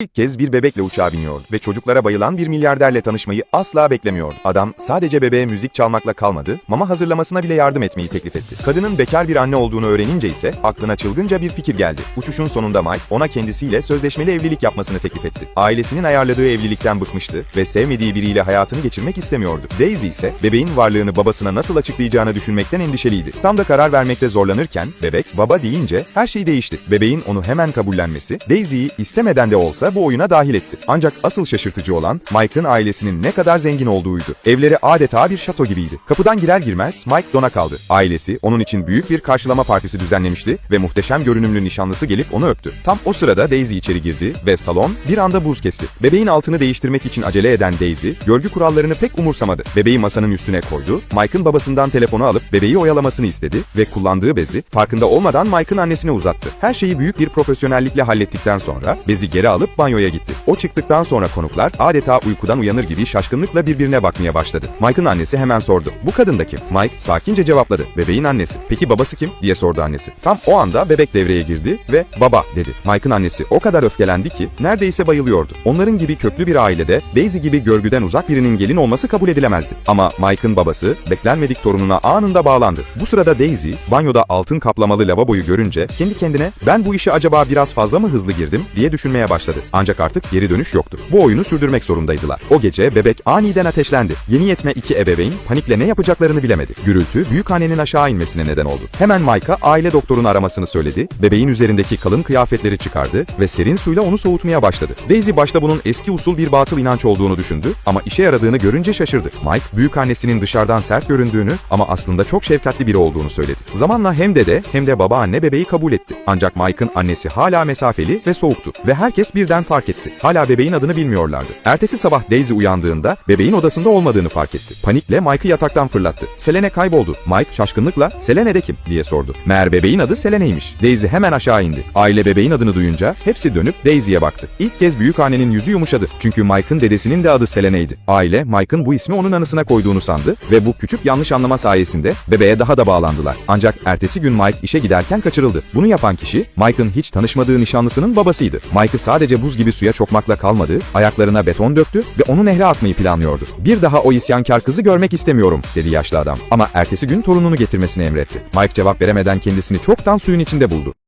İlk kez bir bebekle uçağa biniyor ve çocuklara bayılan bir milyarderle tanışmayı asla beklemiyor. Adam sadece bebeğe müzik çalmakla kalmadı, mama hazırlamasına bile yardım etmeyi teklif etti. Kadının bekar bir anne olduğunu öğrenince ise aklına çılgınca bir fikir geldi. Uçuşun sonunda Mike ona kendisiyle sözleşmeli evlilik yapmasını teklif etti. Ailesinin ayarladığı evlilikten bıkmıştı ve sevmediği biriyle hayatını geçirmek istemiyordu. Daisy ise bebeğin varlığını babasına nasıl açıklayacağını düşünmekten endişeliydi. Tam da karar vermekte zorlanırken bebek baba deyince her şey değişti. Bebeğin onu hemen kabullenmesi Daisy'yi istemeden de olsa bu oyuna dahil etti. Ancak asıl şaşırtıcı olan Mike'ın ailesinin ne kadar zengin olduğuydu. Evleri adeta bir şato gibiydi. Kapıdan girer girmez Mike dona kaldı. Ailesi onun için büyük bir karşılama partisi düzenlemişti ve muhteşem görünümlü nişanlısı gelip onu öptü. Tam o sırada Daisy içeri girdi ve salon bir anda buz kesti. Bebeğin altını değiştirmek için acele eden Daisy, görgü kurallarını pek umursamadı. Bebeği masanın üstüne koydu, Mike'ın babasından telefonu alıp bebeği oyalamasını istedi ve kullandığı bezi farkında olmadan Mike'ın annesine uzattı. Her şeyi büyük bir profesyonellikle hallettikten sonra bezi geri alıp banyoya gitti. O çıktıktan sonra konuklar adeta uykudan uyanır gibi şaşkınlıkla birbirine bakmaya başladı. Mike'ın annesi hemen sordu. Bu kadın da kim? Mike sakince cevapladı. Bebeğin annesi. Peki babası kim? diye sordu annesi. Tam o anda bebek devreye girdi ve baba dedi. Mike'ın annesi o kadar öfkelendi ki neredeyse bayılıyordu. Onların gibi köklü bir ailede Daisy gibi görgüden uzak birinin gelin olması kabul edilemezdi. Ama Mike'ın babası beklenmedik torununa anında bağlandı. Bu sırada Daisy banyoda altın kaplamalı lavaboyu görünce kendi kendine ben bu işe acaba biraz fazla mı hızlı girdim diye düşünmeye başladı. Ancak artık geri dönüş yoktu. Bu oyunu sürdürmek zorundaydılar. O gece bebek aniden ateşlendi. Yeni yetme iki ebeveyn panikle ne yapacaklarını bilemedi. Gürültü büyükhanenin aşağı inmesine neden oldu. Hemen Mike'a aile doktorunu aramasını söyledi. Bebeğin üzerindeki kalın kıyafetleri çıkardı ve serin suyla onu soğutmaya başladı. Daisy başta bunun eski usul bir batıl inanç olduğunu düşündü ama işe yaradığını görünce şaşırdı. Mike büyükannesinin dışarıdan sert göründüğünü ama aslında çok şefkatli biri olduğunu söyledi. Zamanla hem dede hem de babaanne bebeği kabul etti. Ancak Mike'ın annesi hala mesafeli ve soğuktu ve herkes birden fark etti. Hala bebeğin adını bilmiyorlardı. Ertesi sabah Daisy uyandığında bebeğin odasında olmadığını fark etti. Panikle Mike'ı yataktan fırlattı. Selene kayboldu. Mike şaşkınlıkla Selene de kim diye sordu. Meğer bebeğin adı Selene'ymiş. Daisy hemen aşağı indi. Aile bebeğin adını duyunca hepsi dönüp Daisy'ye baktı. İlk kez büyükannenin yüzü yumuşadı. Çünkü Mike'ın dedesinin de adı Selene'ydi. Aile Mike'ın bu ismi onun anısına koyduğunu sandı ve bu küçük yanlış anlama sayesinde bebeğe daha da bağlandılar. Ancak ertesi gün Mike işe giderken kaçırıldı. Bunu yapan kişi Mike'ın hiç tanışmadığı nişanlısının babasıydı. Mike'ı sadece buz gibi suya çokmakla kalmadı, ayaklarına beton döktü ve onu nehre atmayı planlıyordu. Bir daha o isyankar kızı görmek istemiyorum dedi yaşlı adam. Ama ertesi gün torununu getirmesini emretti. Mike cevap veremeden kendisini çoktan suyun içinde buldu.